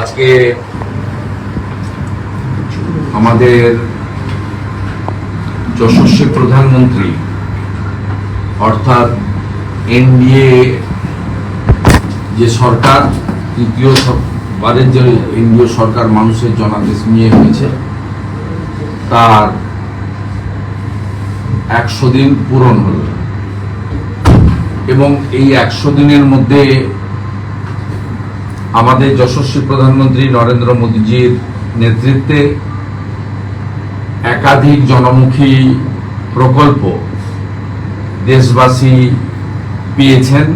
আজকে আমাদের যশস্বী প্রধানমন্ত্রী, অর্থাৎ এনডিএ যে সরকার, তৃতীয় বারের যে এনডিও সরকার মানুষের জনাদেশ নিয়ে হয়েছে, তার একশো দিন পূরণ হল। এবং এই একশো দিনের মধ্যে আমাদের যশস্বী প্রধানমন্ত্রী নরেন্দ্র মোদীজির নেতৃত্বে একাধিক জনমুখী প্রকল্প দেশবাসী পেয়েছেন,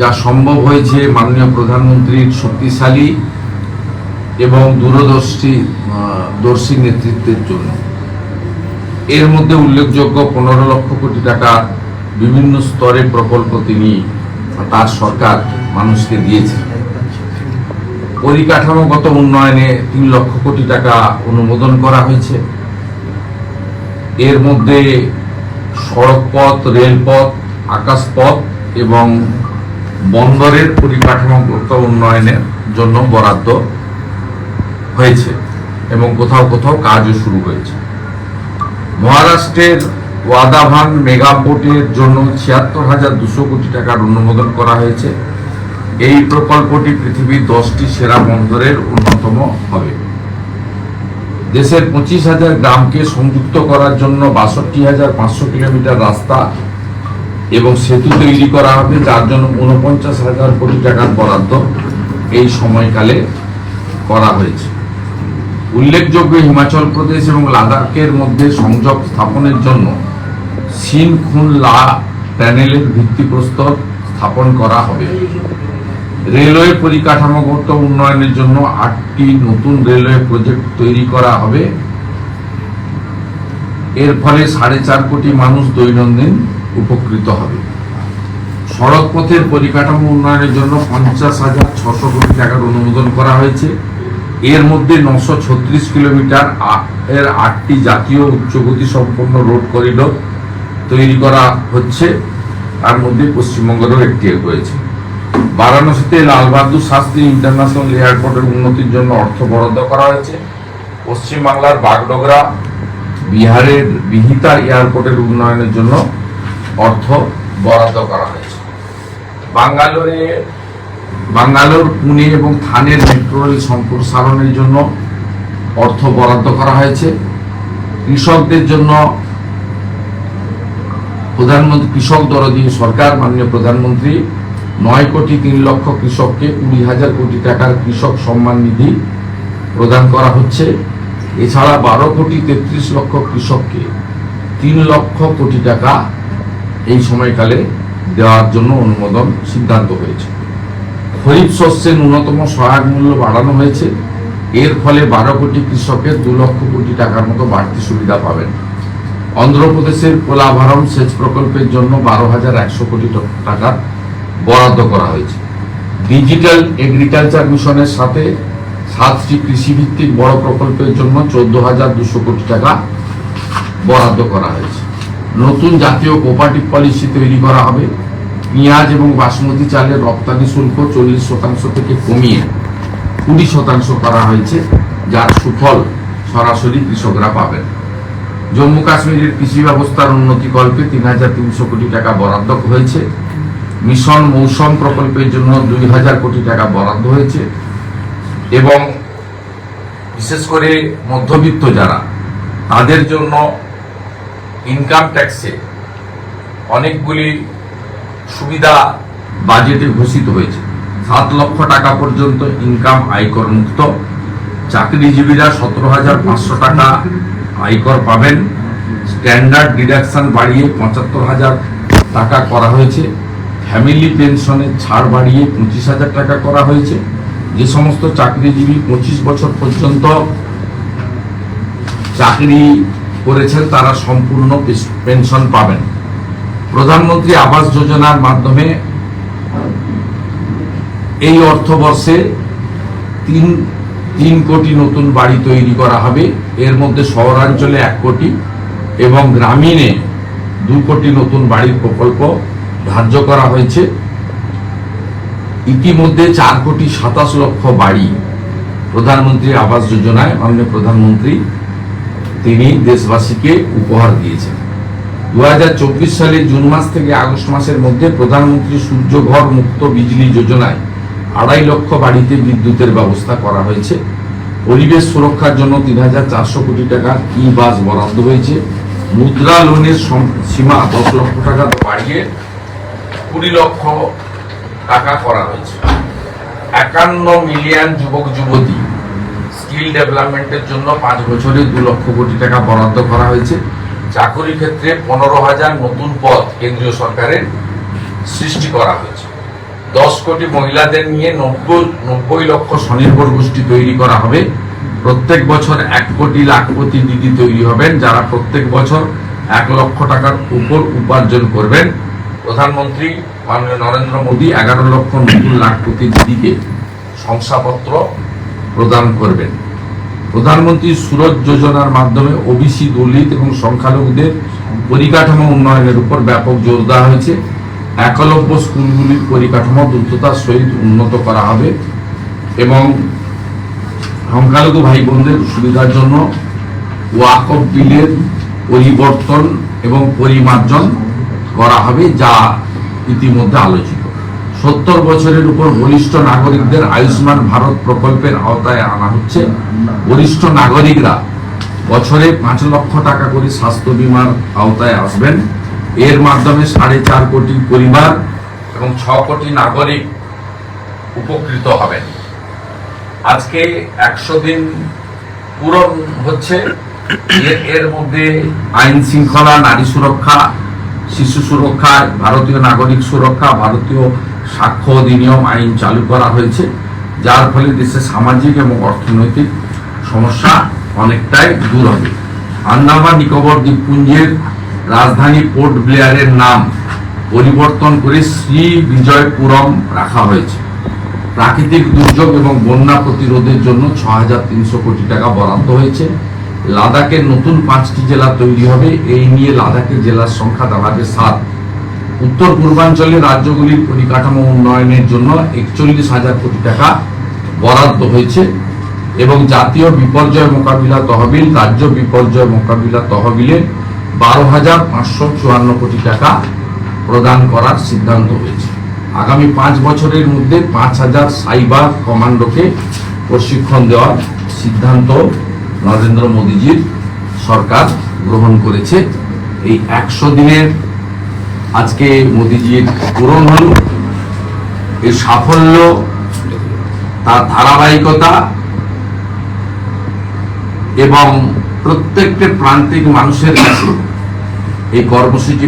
যা সম্ভব হয়েছে মাননীয় প্রধানমন্ত্রীর শক্তিশালী এবং দূরদর্শী দর্শী নেতৃত্বের জন্য। এর মধ্যে উল্লেখযোগ্য পনেরো লক্ষ কোটি টাকা বিভিন্ন স্তরে প্রকল্প তিনি, তার সরকার মানুষকে দিয়েছে পরিকাঠামোগত উন্নয়নে তিন লক্ষ কোটি টাকা অনুমোদন করা হয়েছে। এর মধ্যে সড়কপথ, রেলপথ, আকাশপথ এবং বন্দরের পরিকাঠামোগত উন্নয়নের জন্য বরাদ্দ হয়েছে এবং কোথাও কোথাও কাজও শুরু হয়েছে। মহারাষ্ট্রের ওয়াদাভান মেগাপোর্টের জন্য ছিয়াত্তর হাজার দুশো কোটি টাকার অনুমোদন করা হয়েছে। এই প্রকল্পটি পৃথিবীর দশটি সেরা বন্দরের অন্যতম হবে। দেশের পঁচিশ হাজার গ্রামকে সংযুক্ত করার জন্য বাষট্টি হাজার পাঁচশো কিলোমিটার রাস্তা এবং সেতু তৈরি করা হবে, যার জন্য উনপঞ্চাশ হাজার কোটি টাকার বরাদ্দ এই সময়কালে করা হয়েছে। উল্লেখযোগ্য হিমাচল প্রদেশ এবং লাদাখের মধ্যে সংযোগ স্থাপনের জন্য সিন খুন লা প্যানেলের ভিত্তিপ্রস্তর স্থাপন করা হবে। রেলওয়ে পরিকাঠামোগত উন্নয়নের জন্য আটটি নতুন রেলওয়ে প্রজেক্ট তৈরি করা হবে। এর ফলে সাড়ে চার কোটি মানুষ দৈনন্দিন উপকৃত হবে। সড়ক পথের পরিকাঠামো উন্নয়নের জন্য পঞ্চাশ হাজার ছশো কোটি টাকার অনুমোদন করা হয়েছে। এর মধ্যে নশো ছত্রিশ কিলোমিটার এর আটটি জাতীয় উচ্চগতি সম্পন্ন রোড করিডোর তৈরি করা হচ্ছে। তার মধ্যে পশ্চিমবঙ্গেরও একটি হয়েছে বারাণসীতে লালবাহাদুর শাস্ত্রী ইন্টারন্যাশনাল এয়ারপোর্টের উন্নতির জন্য অর্থ বরাদ্দ করা হয়েছে। পশ্চিমবাংলার বাগডোগরা, বিহারের বিহিতা এয়ারপোর্টের উন্নয়নের জন্য অর্থ বরাদ্দ করা হয়েছে। বাঙ্গালোরে, বাঙ্গালোর, পুনে এবং থানের মেট্রো রেল সম্প্রসারণের জন্য অর্থ বরাদ্দ করা হয়েছে। কৃষকদের জন্য প্রধানমন্ত্রী, কৃষক দরদি সরকার, মাননীয় প্রধানমন্ত্রী নয় কোটি তিন লক্ষ কৃষককে কুড়ি হাজার কোটি টাকার কৃষক সম্মান নিধি প্রদান করা হচ্ছে। এছাড়া বারো কোটি তেত্রিশ লক্ষ কৃষককে তিন লক্ষ কোটি টাকা এই সময়কালে দেওয়ার জন্য অনুমোদন সিদ্ধান্ত হয়েছে। খরিফ শস্যের ন্যূনতম সহায়ক মূল্য বাড়ানো হয়েছে। এর ফলে বারো কোটি কৃষকের দু লক্ষ কোটি টাকার মতো বাড়তি সুবিধা পাবেন। অন্ধ্রপ্রদেশের কোলাভারম সেচ প্রকল্পের জন্য বারো হাজার একশো কোটি টাকার বরাদ্দ করা হয়েছে। ডিজিটাল এগ্রিকালচার মিশনের সাথে সাতটি কৃষিভিত্তিক বড় প্রকল্পের জন্য চোদ্দ হাজার দুশো কোটি টাকা বরাদ্দ করা হয়েছে। নতুন জাতীয় কোপারেটিভ পলিসি তৈরি করা হবে। পেঁয়াজ এবং বাসমতি চালের রপ্তানি শুল্ক চল্লিশ শতাংশ থেকে কমিয়ে কুড়ি শতাংশ করা হয়েছে, যার সুফল সরাসরি কৃষকরা পাবেন। জম্মু কাশ্মীরের কৃষি ব্যবস্থার উন্নতিকল্পে তিন হাজার তিনশো কোটি টাকা বরাদ্দ হয়েছে। মিশন মৌসুম প্রকল্পের জন্য দুই হাজার কোটি টাকা বরাদ্দ হয়েছে এবং বিশেষ করে মধ্যবিত্ত যারা, তাদের জন্য ইনকাম ট্যাক্সে অনেকগুলি সুবিধা বাজেটে ঘোষিত হয়েছে। সাত লক্ষ টাকা পর্যন্ত ইনকাম আয়কর মুক্ত। চাকরিজীবীরা সতেরো হাজার পাঁচশো টাকা আয়কর পাবেন। স্ট্যান্ডার্ড ডিডাকশন বাড়িয়ে পঁচাত্তর হাজার টাকা করা হয়েছে। ফ্যামিলি পেনশনের ছাড় বাড়িয়ে পঁচিশ হাজার টাকা করা হয়েছে। যে সমস্ত চাকরিজীবী পঁচিশ বছর পর্যন্ত চাকরি করেছেন, তারা সম্পূর্ণ পেনশন পাবেন। প্রধানমন্ত্রী আবাস যোজনার মাধ্যমে এই অর্থবর্ষে তিন তিন কোটি নতুন বাড়ি তৈরি করা হবে। এর মধ্যে শহরাঞ্চলে এক কোটি এবং গ্রামীণে দু কোটি নতুন বাড়ির প্রকল্প ধার্য করা হয়েছে। ইতিমধ্যে চার কোটি সাতাশ লক্ষ বাড়ি প্রধানমন্ত্রী আবাস যোজনায় মাননীয় প্রধানমন্ত্রী তিনি দেশবাসীকে উপহার দিয়েছেন। দু সালের জুন মাস থেকে আগস্ট মাসের মধ্যে প্রধানমন্ত্রী সূর্য ঘর মুক্ত বিজলি যোজনায় আড়াই লক্ষ বাড়িতে বিদ্যুতের ব্যবস্থা করা হয়েছে। পরিবেশ সুরক্ষার জন্য তিন হাজার চারশো কোটি টাকা ই বাস বরাদ্দ হয়েছে। মুদ্রা লোনের সীমা দশ লক্ষ টাকা বাড়িয়ে কুড়ি লক্ষ টাকা করা হয়েছে। একান্ন মিলিয়ন যুবক যুবতী স্কিল ডেভেলপমেন্টের জন্য পাঁচ বছরে দু লক্ষ কোটি টাকা বরাদ্দ করা হয়েছে। চাকরি ক্ষেত্রে পনেরো হাজার নতুন পদ কেন্দ্রীয় সরকারের সৃষ্টি করা হয়েছে। দশ কোটি মহিলাদের নিয়ে নব্বই নব্বই লক্ষ স্বনির্ভর গোষ্ঠী তৈরি করা হবে। প্রত্যেক বছর এক কোটি লাখপতি দিদি তৈরি হবেন, যারা প্রত্যেক বছর এক লক্ষ টাকার উপর উপার্জন করবেন। প্রধানমন্ত্রী মাননীয় নরেন্দ্র মোদী এগারো লক্ষ নতুন লাখপতি দিদিকে শংসাপত্র প্রদান করবেন। প্রধানমন্ত্রী সুরজ যোজনার মাধ্যমে ওবিসি দলিত এবং সংখ্যালঘুদের পরিকাঠামো উন্নয়নের উপর ব্যাপক জোর দেওয়া হয়েছে। একলব্য স্কুলগুলির পরিকাঠামো দ্রুততার সহিত উন্নত করা হবে এবং সংখ্যালঘু ভাই বোনদের সুবিধার জন্য ওয়াকফ বিলের পরিবর্তন এবং পরিমার্জন করা হবে যা ইতিমধ্যে আলোচিত। সত্তর বছরের উপর বরিষ্ঠ নাগরিকদের আয়ুষ্মান ভারত প্রকল্পের আওতায় আনা হচ্ছে। বরিষ্ঠ নাগরিকরা বছরে পাঁচ লক্ষ টাকা করে স্বাস্থ্য বিমার আওতায় আসবেন। এর মাধ্যমে সাড়ে চার কোটি পরিবার এবং ছ কোটি নাগরিক উপকৃত হবেন। আজকে একশো দিন পূরণ হচ্ছে। এর- মধ্যে আইন শৃঙ্খলা, নারী সুরক্ষা শিশু সুরক্ষা, ভারতীয় নাগরিক সুরক্ষা, ভারতীয় সাক্ষ্য অধিনিয়ম আইন চালু করা হয়েছে, যার ফলে দেশের সামাজিক এবং অর্থনৈতিক সমস্যা অনেকটাই দূর হবে। আন্দামান নিকোবর দ্বীপপুঞ্জের রাজধানী পোর্ট ব্লেয়ারের নাম পরিবর্তন করে শ্রী বিজয়পুরম রাখা হয়েছে। প্রাকৃতিক দুর্যোগ এবং বন্যা প্রতিরোধের জন্য ছ কোটি টাকা বরাদ্দ হয়েছে। লাদাখের নতুন পাঁচটি জেলা তৈরি হবে। এই নিয়ে লাদাখের জেলার সংখ্যা দাঁড়াবে সাত। উত্তর পূর্বাঞ্চলের রাজ্যগুলির পরিকাঠামো উন্নয়নের জন্য একচল্লিশ হাজার কোটি টাকা বরাদ্দ হয়েছে এবং জাতীয় বিপর্যয় মোকাবিলা তহবিল, রাজ্য বিপর্যয় মোকাবিলা তহবিলে বারো হাজার পাঁচশো চুয়ান্ন কোটি টাকা প্রদান করার সিদ্ধান্ত হয়েছে। আগামী পাঁচ বছরের মধ্যে পাঁচ হাজার সাইবার কমান্ডোকে প্রশিক্ষণ দেওয়ার সিদ্ধান্ত নরেন্দ্র মোদীজির সরকার গ্রহণ করেছে। এই একশো দিনের আজকে মোদীজির পূরণ হল। এর সাফল্য, তার ধারাবাহিকতা এবং প্রত্যেকটা প্রান্তিক মানুষের কাছে এই কর্মসূচি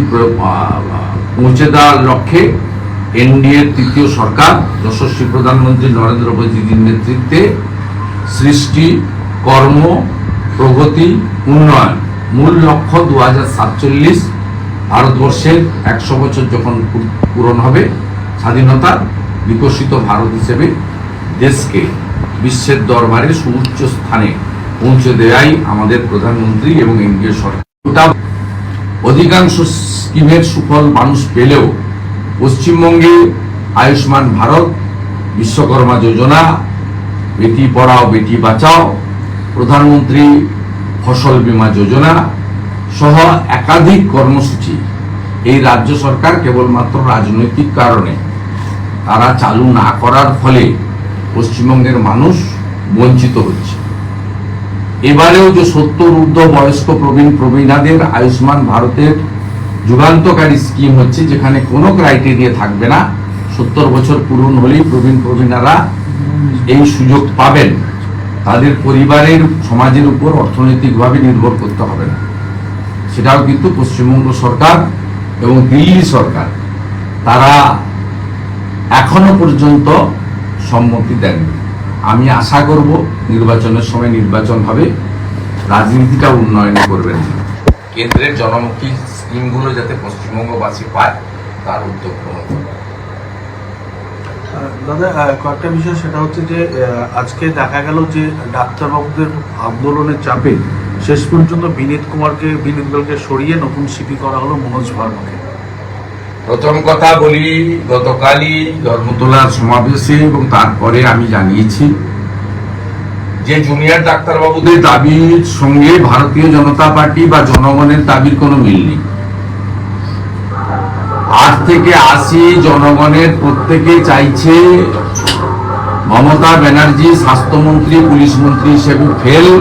পৌঁছে দেওয়ার লক্ষ্যে এনডিএর তৃতীয় সরকার, যশস্বী প্রধানমন্ত্রী নরেন্দ্র মোদীজির নেতৃত্বে সৃষ্টি কর্ম, প্রগতি, উন্নয়ন। মূল লক্ষ্য দু সাতচল্লিশ। ভারতবর্ষের একশো বছর যখন পূরণ হবে স্বাধীনতার বিকশিত ভারত হিসেবে দেশকে বিশ্বের দরবারে সুউচ্চ স্থানে পৌঁছে দেওয়াই আমাদের প্রধানমন্ত্রী এবং এনডিএ সরকার। অধিকাংশ স্কিমের সুফল মানুষ পেলেও পশ্চিমবঙ্গে আয়ুষ্মান ভারত, বিশ্বকর্মা যোজনা, বেটি পড়াও, বেটি বাঁচাও প্রধানমন্ত্রী ফসল বীমা যোজনা সহ একাধিক কর্মসূচি এই রাজ্য সরকার কেবলমাত্র রাজনৈতিক কারণে। তারা চালু না করার ফলে পশ্চিমবঙ্গের মানুষ বঞ্চিত হচ্ছে। এবারেও যে সত্তর ঊর্ধ্ব বয়স্ক প্রবীণ প্রবীণাদের আয়ুষ্মান ভারতের যুগান্তকারী স্কিম হচ্ছে, যেখানে কোনো ক্রাইটেরিয়া থাকবে না, সত্তর বছর পূরণ হলেই প্রবীণ প্রবীণারা এই সুযোগ পাবেন। তাদের পরিবারের সমাজের উপর অর্থনৈতিকভাবে নির্ভর করতে হবে না। সেটাও কিন্তু পশ্চিমবঙ্গ সরকার এবং দিল্লি সরকার, তারা এখনও পর্যন্ত সম্মতি দেননি। আমি আশা করব নির্বাচনের সময় নির্বাচন হবে রাজনীতিটা উন্নয়ন করবেন। কেন্দ্রের জনমুখী স্কিমগুলো যাতে পশ্চিমবঙ্গবাসী পায়, তার উদ্যোগ গ্রহণ দাদা কয়েকটা বিষয়। সেটা হচ্ছে যে আজকে দেখা গেল যে ডাক্তারবাবুদের আন্দোলনের চাপে শেষ পর্যন্ত বিনীত কুমারকে, বিনীত গোলকে সরিয়ে নতুন সিপি করা হলো মনোজ ভার্মাকে। প্রথম কথা বলি, গতকালই ধর্মতলার সমাবেশে এবং তারপরে আমি জানিয়েছি যে জুনিয়র ডাক্তারবাবুদের দাবির সঙ্গে ভারতীয় জনতা পার্টি বা জনগণের দাবির কোনো মিল নেই। আট থেকে আশি জনগণের প্রত্যেকে চাইছে মমতা ব্যানার্জি, স্বাস্থ্যমন্ত্রী, পুলিশ মন্ত্রী হিসেবে ফেল।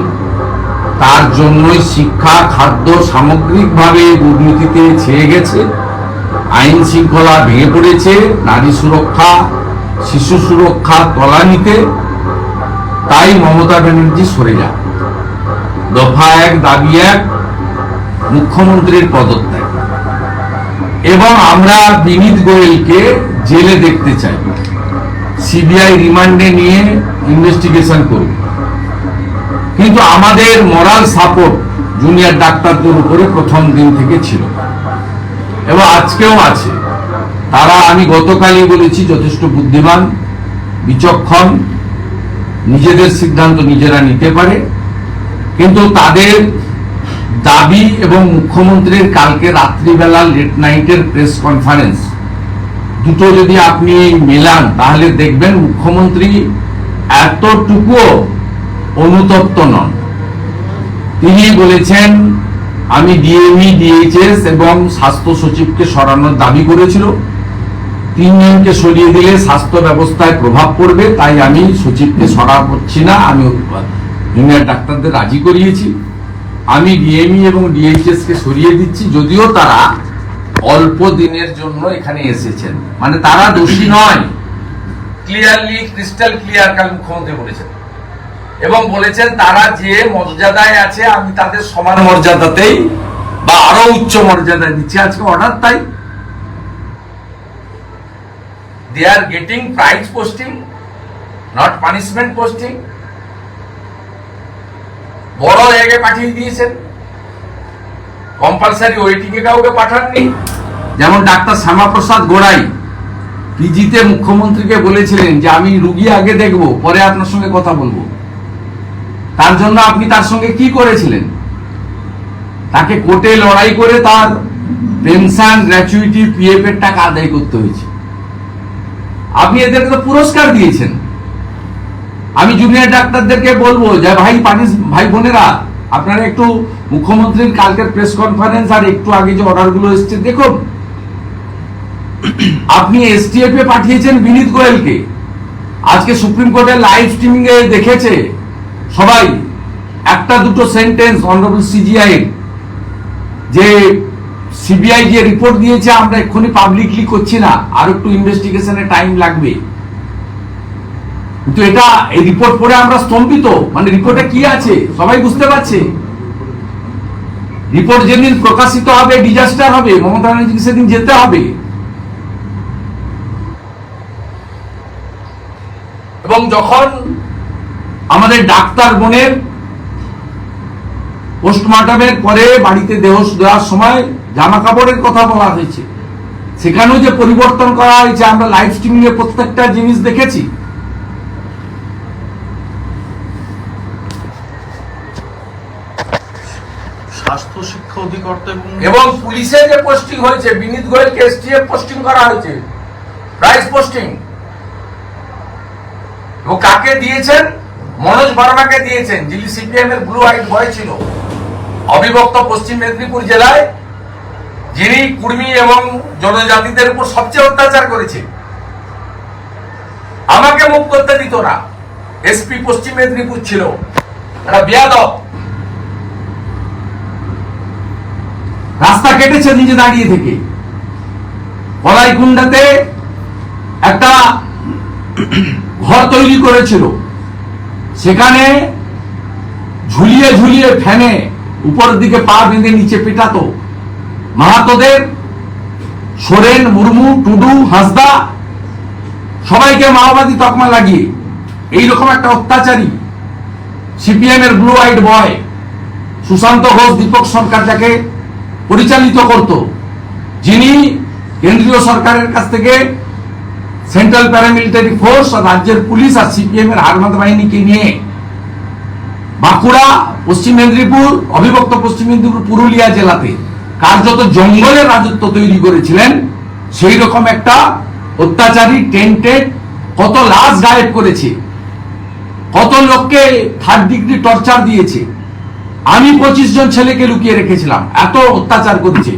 তার জন্যই শিক্ষা, খাদ্য সামগ্রিকভাবে দুর্নীতিতে ছেয়ে গেছে। আইন শৃঙ্খলা ভেঙে পড়েছে। নারী সুরক্ষা, শিশু সুরক্ষা তলানিতে। তাই মমতা ব্যানার্জি সরে যান। দফা এক, দাবি এক, মুখ্যমন্ত্রীর পদত্যাগ। এবং আমরা বিনীত গোয়েলকে জেলে দেখতে চাই। সিবিআই রিমান্ডে নিয়ে ইনভেস্টিগেশন করুন কিন্তু আমাদের মরাল সাপোর্ট জুনিয়র ডাক্তারদের উপরে প্রথম দিন থেকে ছিল। এবং আজকেও আছে। তারা, আমি গতকালই বলেছি, যথেষ্ট বুদ্ধিমান, বিচক্ষণ, নিজেদের সিদ্ধান্ত নিজেরা নিতে পারে। কিন্তু তাদের দাবি এবং মুখ্যমন্ত্রীর কালকে রাত্রিবেলা লেট নাইটের প্রেস কনফারেন্স দুটো যদি আপনি মেলান, তাহলে দেখবেন মুখ্যমন্ত্রী এতটুকুও অনুতপ্ত নন। তিনি বলেছেন, আমি ডিএমই ডিএইচএস এবং স্বাস্থ্য সচিবকে সরানোর দাবি করেছিল। তিনজনকে সরিয়ে দিলে স্বাস্থ্য ব্যবস্থায় প্রভাব পড়বে, তাই আমি সচিবকে সরা করছি না, আমি জুনিয়র ডাক্তারদের রাজি করিয়েছি। আমি ডিএমই এবং ডিএইচএস কে সরিয়ে দিচ্ছি, যদিও তারা অল্প দিনের জন্য এখানে এসেছেন। মানে তারা দোষী নয়। ক্লিয়ারলি ক্রিস্টাল ক্লিয়ার কাল মুখ্যমন্ত্রী বলেছেন। এবং বলেছেন তারা যে মর্যাদায় আছে, আমি তাদের সমান মর্যাদাতেই বা আরও উচ্চ মর্যাদায় দিচ্ছি। আজকে অর্ডার তাই। They are getting prize posting not punishment posting বড় জায়গায় পাঠিয়ে দিয়েছেন। কম্পালসারি ওয়েটিং এ কাউকে পাঠাননি। যেমন ডাক্তার শ্যামাপ্রসাদ গোড়াই, পিজিতে মুখ্যমন্ত্রীকে বলেছিলেন যে, আমি রুগী আগে দেখব, পরে আপনার সঙ্গে কথা বলব। তার জন্য আপনি তার সঙ্গে কি করেছিলেন? তাকে কোর্টে লড়াই করে তার পেনশন গ্র্যাচুইটি পিএফ এর টাকা আদায় করতে হয়েছে। আপনি এদেরকে তো পুরস্কার দিয়েছেন। আমি জুনিয়র ডাক্তারদেরকে বলব যে, ভাই পানি ভাই বোনেরা, আপনারা একটু মুখ্যমন্ত্রীর কালকের প্রেস কনফারেন্স আর একটু আগে যে অর্ডারগুলো এসছে, দেখুন। আপনি এসটিএফ এ পাঠিয়েছেন বিনীত গোয়েলকে। আজকে সুপ্রিম কোর্টের লাইভ স্ট্রিমিং এ দেখেছে। সবাই, একটা দুটো সেন্টেন্স অনারেবল সিজিআই যে সিবিআই যে রিপোর্ট দিয়েছে, আমরা এক্ষুনি পাবলিকলি করছি না। আর একটু ইনভেস্টিগেশনে টাইম লাগবে। কিন্তু এটা, এই রিপোর্ট পড়ে আমরা স্তম্ভিত। মানে রিপোর্টে কি আছে? সবাই বুঝতে পারছে? রিপোর্ট যেদিন প্রকাশিত হবে ডিজাস্টার হবে, মমতা ব্যানার্জিকে সেদিন যেতে হবে। এবং যখন আমাদের ডাক্তার বোনের পোস্টমর্টমের পরে বাড়িতে দেহ দেওয়ার সময় জামা কাপড়ের কথা বলা হয়েছে। সেখানেও যে পরিবর্তন করা হয়েছে, আমরা লাইভ স্ট্রিমিং এ প্রত্যেকটা জিনিস দেখেছি স্বাস্থ্য শিক্ষা এবং পুলিশে যে পোস্টিং হয়েছে, বিনীত গোয়েলকে এসটিএফ পোস্টিং করা হয়েছে প্রাইস পোস্টিং। এবং কাকে দিয়েছেন? মনোজ বর্মাকে দিয়েছেন, যিনি সিপিএম এর ব্লু হোয়াইট বয় ছিল। অবিভক্ত পশ্চিম মেদিনীপুর জেলায়, যিনি কুর্মী এবং জনজাতিদের উপর সবচেয়ে অত্যাচার করেছে। আমাকে মুখ করতে দিত না। এসপি পশ্চিম মেদিনীপুর ছিল। একটা বেয়াদব। রাস্তা কেটেছে নিজে দাঁড়িয়ে থেকে। কলাইকুণ্ডাতে একটা ঘর তৈরি করেছিল। সেখানে ঝুলিয়ে ঝুলিয়ে ফ্যানে উপরের দিকে পা বেঁধে নিচে পেটাতো। মাহাতোদের সোরেন, মুর্মু, টুডু, হাসদা সবাইকে মাওবাদী তকমা লাগিয়ে। এইরকম একটা অত্যাচারী সিপিএম এর blue white boy Sushanta Ghosh, Dipak Sarkar যাকে পরিচালিত করত। যিনি কেন্দ্রীয় সরকারের কাছ থেকে সেন্ট্রাল প্যারামিলিটারি ফোর্স আর রাজ্যের পুলিশ আর সিপিএম এর হারমাদ বাহিনীকে নিয়ে বাঁকুড়া, পশ্চিম মেদিনীপুর, অবিভক্ত পশ্চিম মেদিনীপুর, পুরুলিয়া জেলাতে কার্যত জঙ্গলের রাজত্ব তৈরি করেছিলেন। সেই রকম একটা অত্যাচারী টেন্টেড কত লাশ গায়েব করেছে। কত লোককে থার্ড ডিগ্রি টর্চার দিয়েছে। আমি পঁচিশ জন ছেলেকে লুকিয়ে রেখেছিলাম। এত অত্যাচার করছে।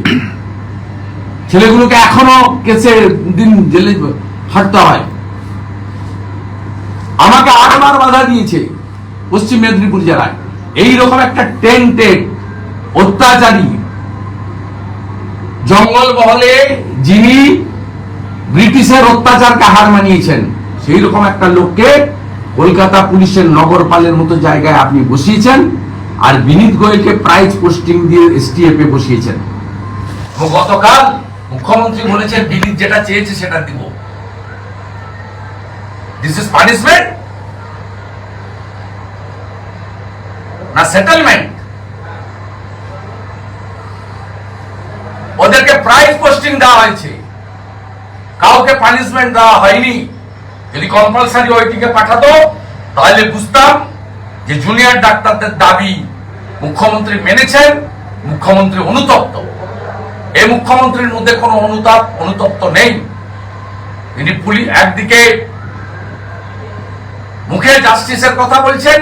ছেলেগুলোকে এখনও কেসে দিন জেলে হাঁটতে হয়। আমাকে আটবার বাধা দিয়েছে পশ্চিম মেদিনীপুর জেলায়। এইরকম একটা টেন্টেড অত্যাচারী জঙ্গল মহলে যিনি ব্রিটিশের অত্যাচারকে হার মানিয়েছেন সেই রকম একটা লোককে কলকাতা পুলিশের নগরপালের মতো জায়গায় আপনি বসিয়েছেন। আর বিনীত গোয়েলকে প্রাইজ পোস্টিং দিয়ে এসটিএফ এ বসিয়েছেন। গতকাল মুখ্যমন্ত্রী বলেছেন, বিনীত যেটা চেয়েছে সেটা দিব। দিস ইজ পানিশমেন্ট না সেটেলমেন্ট ওদেরকে প্রাইজ পোস্টিং দেওয়া হয়েছে। কাউকে পানিশমেন্ট দেওয়া হয়নি। যদি কম্পালসারি ওইটিকে পাঠাতো, তাহলে বুঝতাম যে জুনিয়র ডাক্তারদের দাবি মুখ্যমন্ত্রী মেনেছেন, মুখ্যমন্ত্রী অনুতপ্ত। এই মুখ্যমন্ত্রীর মধ্যে কোনো অনুতাপ, অনুতপ্ত নেই। তিনি পুলিশ একদিকে মুখে জাস্টিসের কথা বলছেন,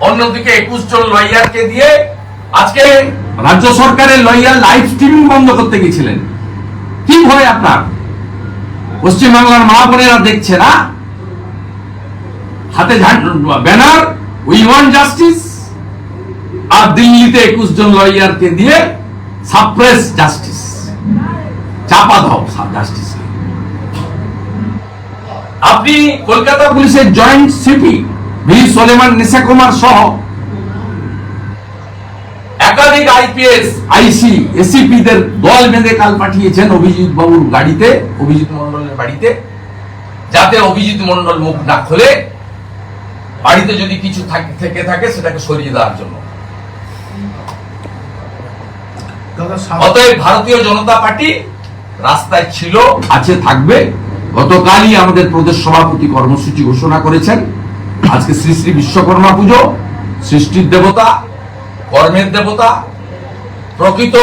অন্যদিকে একুশ জন লয়ারকে দিয়ে আজকে রাজ্য সরকারের লয়ার লাইভ স্ট্রিমিং বন্ধ করতে গেছিলেন। কি ভয় আপনার? পশ্চিমবাংলার মা বোনেরা দেখছে না? হাতে ব্যানার, উই ওয়ান্ট জাস্টিস। আর দিল্লিতে একুশ জন লয়ারকে দিয়ে সাপ্রেস জাস্টিস চাপা দাও জাস্টিস আপনি কলকাতা পুলিশের joint CP V Solaiman Nisha Kumar সহ একাধিক আইপিএস আইসি এসিপি দের দল বেঁধে কাল পাঠিয়েছেন অভিজিৎ বাবুর গাড়িতে, অভিজিৎ মন্ডলের বাড়িতে, যাতে অভিজিৎ মন্ডল মুখ না খোলে। বাড়িতে যদি কিছু থাকে থেকে থাকে, সেটাকে সরিয়ে দেওয়ার জন্য দাদা স্বাস্থ্য- অতএব ভারতীয় জনতা পার্টি রাস্তায় ছিল, আছে, থাকবে। গতকালই আমাদের প্রদেশ সভাপতি কর্মসূচি ঘোষণা করেছেন। আজকে শ্রী শ্রী বিশ্বকর্মা পুজো, সৃষ্টির দেবতা, কর্মের দেবতা, প্রকৃত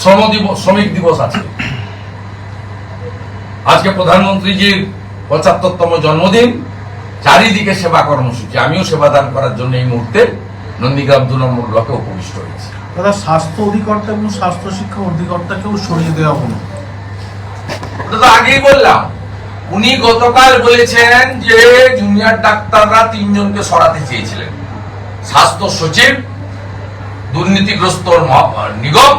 শ্রম দিবস, শ্রমিক দিবস আছে। আজকে প্রধানমন্ত্রীজির পঁচাত্তরতম জন্মদিন, চারিদিকে সেবা কর্মসূচি। আমিও সেবাদান করার জন্য এই মুহূর্তে নন্দীগ্রাম দু নম্বর ব্লকে উপবিষ্ট হয়েছি। দাদা স্বাস্থ্য অধিকর্তা এবং স্বাস্থ্য শিক্ষা অধিকর্তাকেও সরিয়ে দেওয়া হলো। ওটা তো আগেই বললাম। উনি গতকাল বলেছেন যে জুনিয়র ডাক্তাররা তিনজনকে সরাতে চেয়েছিলেন। স্বাস্থ্য সচিব, দুর্নীতিগ্রস্ত নিগম,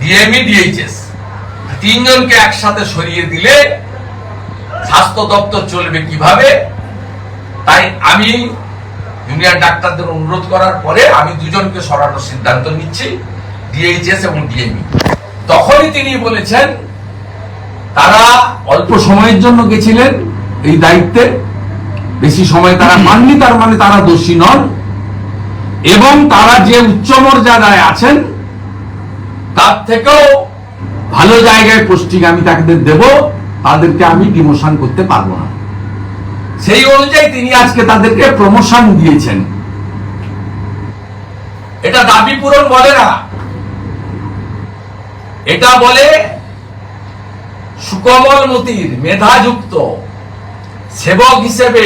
ডিএমই, ডিএইচএস। তিনজনকে একসাথে সরিয়ে দিলে স্বাস্থ্য দপ্তর চলবে কীভাবে? তাই আমি জুনিয়র ডাক্তারদের অনুরোধ করার পরে আমি দুজনকে সরানোর সিদ্ধান্ত নিচ্ছি ডিএইচএস এবং ডিএমই তখনই তিনি বলেছেন, তারা অল্প সময়ের জন্য গেছিলেন এই দায়িত্বে, বেশি সময় তারা মাননি তার মানে তারা দোষী নন। এবং তারা যে উচ্চ মর্যাদায় আছেন, তার থেকেও ভালো জায়গায় পোস্টিং আমি তাদের দেব, তাদেরকে আমি ডিমোশন করতে পারব না। সেই অনুযায়ী তিনি আজকে তাদেরকে প্রমোশন দিয়েছেন। এটা দাবি পূরণ বলে না। এটা বলে সুকমল মতির মেধাযুক্ত সেবক হিসেবে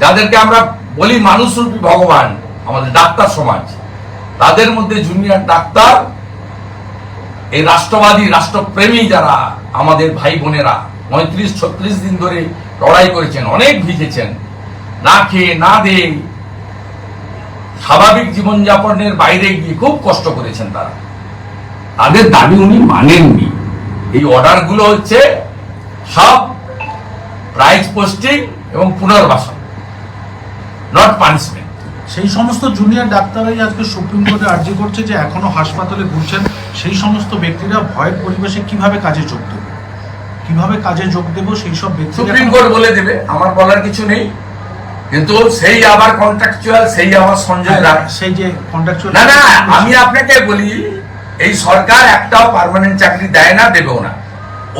যাদেরকে আমরা বলি মানুষরূপী ভগবান, আমাদের ডাক্তার সমাজ, তাদের মধ্যে জুনিয়র ডাক্তার, এই রাষ্ট্রবাদী, রাষ্ট্রপ্রেমী যারা আমাদের ভাই বোনেরা, পঁয়ত্রিশ ছত্রিশ দিন ধরে লড়াই করেছেন, অনেক ভিজেছেন। না খেয়ে, না দিয়ে স্বাভাবিক জীবনযাপনের বাইরে গিয়ে খুব কষ্ট করেছেন তারা। তাদের দাবি উনি মানেননি। এই অর্ডারগুলো হচ্ছে সব প্রাইজ পোস্টিং এবং পুনর্বাসন নট পানিশমেন্ট সেই সমস্ত জুনিয়র ডাক্তাররাই আজকে সুপ্রিম কোর্টে আর্জি করছে যে এখনও হাসপাতালে ঘুরছেন। সেই সমস্ত ব্যক্তিরা ভয়ের পরিবেশে কীভাবে কাজে যোগ দেবে? কীভাবে কাজে যোগ দেবো সেই সব সুপ্রিম কোর্ট বলে দেবে আমার বলার কিছু নেই। কিন্তু সেই আবার কন্ট্রাকচুয়াল সেই আবার সঞ্জয় রায়। সেই যে কন্ট্রাকচুয়াল না না আমি আপনাকে বলি এই সরকার একটাও পার্মানেন্ট চাকরি দেয় না দেবেও না।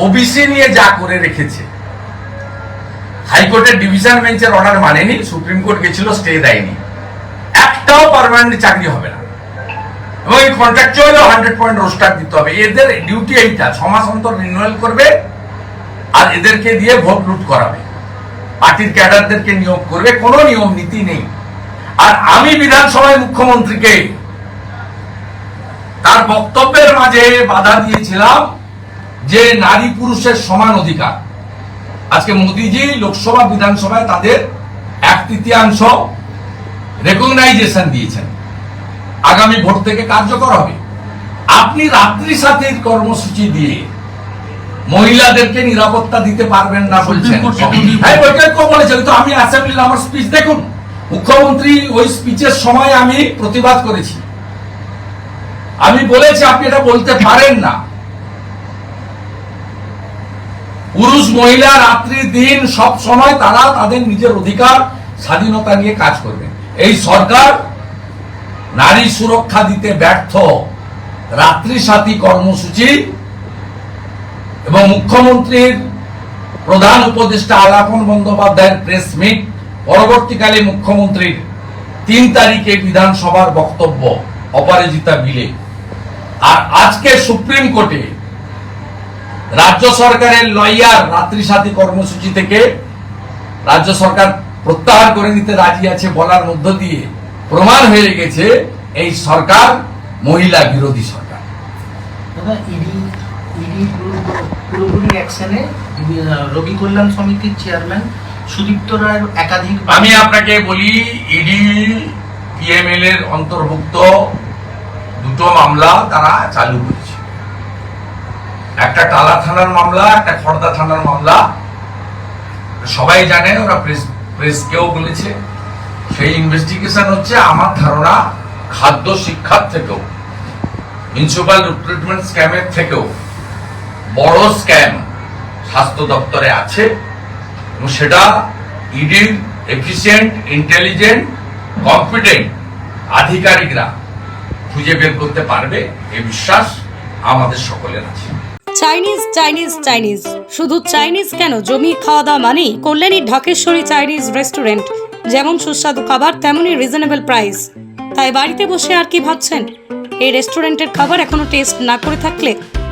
ওবিসি নিয়ে যা করে রেখেছে হাইকোর্টের ডিভিশন বেঞ্চের অর্ডার মানেনি সুপ্রিম কোর্ট গেছিল স্টে দেয়নি। একটাও পার্মানেন্ট চাকরি হবে না। এবং এই কন্ট্রাকচুয়ালও হান্ড্রেড পয়েন্ট রোস্টার দিতে হবে। এদের ডিউটি এইটা ছ মাস অন্তর রিনিউয়াল করবে আর এদেরকে দিয়ে ভোট লুট করাবে। পার্টির ক্যাডারদেরকে নিয়োগ করবে, কোনো নিয়ম, নীতি নেই। আর আমি বিধানসভায় মুখ্যমন্ত্রীকে তার বক্তব্যের মাঝে বাধা দিয়েছিলাম যে নারী পুরুষের সমান অধিকার। আজকে মোদিজি লোকসভা, বিধানসভায় তাদের এক তৃতীয়াংশ রেকগনাইজেশন দিয়েছেন। আগামী ভোট থেকে কার্যকর হবে। আপনি রাত্রি সাথীর কর্মসূচি দিয়ে মহিলাদেরকে নিরাপত্তা দিতে পারবেন না বলছেন। হ্যাঁ বৈঠক বলেছে তো আমি অ্যাসেম্বলির আমার স্পিচ দেখুন। মুখ্যমন্ত্রী ওই স্পিচের সময় আমি প্রতিবাদ করেছি। আমি বলেছি আপনি এটা বলতে পারেন না। পুরুষ মহিলা রাত্রি দিন সব সময় তারা তাদের নিজের অধিকার স্বাধীনতা নিয়ে কাজ করবে এই সরকার নারী সুরক্ষা দিতে ব্যর্থ। রাত্রি সাথী কর্মসূচি এবং মুখ্যমন্ত্রীর প্রধান উপদেষ্টা আলাপন বন্দ্যোপাধ্যায়ের প্রেস মিট পরবর্তীকালে মুখ্যমন্ত্রীর তিন তারিখে বিধানসভার বক্তব্য অপরাজিতা বিলে আর আজকে সুপ্রিম কোর্টে রাজ্য সরকারের লয়ার রাত্রি সাথী কর্মসূচি থেকে রাজ্য সরকার প্রত্যাহার করে নিতে রাজি আছে বলার মধ্য দিয়ে প্রমাণ হয়ে গেছে এই সরকার মহিলা বিরোধী সরকার। পুরোপুরি অ্যাকশনে রোগী কল্যাণ সমিতির চেয়ারম্যান সুদীপ্ত রায়ের একাধিক আমি আপনাকে বলি ইডি পিএমএল এর অন্তর্ভুক্ত দুটো মামলা তারা চালু করেছে। একটা টালা থানার মামলা, একটা খড়দা থানার মামলা। সবাই জানে, ওরা প্রেস প্রেসকেও বলেছে। সেই ইনভেস্টিগেশন হচ্ছে আমার ধারণা খাদ্য শিক্ষার থেকেও মিউনিসিপাল রিক্রুটমেন্ট স্ক্যামের থেকেও। বড় স্ক্যাম স্বাস্থ্য দপ্তরে আছে এবং সেটা ইডির এফিসিয়েন্ট ইন্টেলিজেন্ট কম্পিটেন্ট আধিকারিকরা খুঁজে বের করতে পারবে, এ বিশ্বাস আমাদের সকলের আছে। Chinese Chinese Chinese. শুধু চাইনিজ কেন? জমি খাওয়া দাওয়া মানেই কল্যাণী ঢাকেশ্বরী চাইনিজ রেস্টুরেন্ট। যেমন সুস্বাদু খাবার, তেমনই রিজনেবল প্রাইস তাই বাড়িতে বসে আর কি ভাবছেন? এই রেস্টুরেন্টের খাবার এখনও টেস্ট না করে থাকলে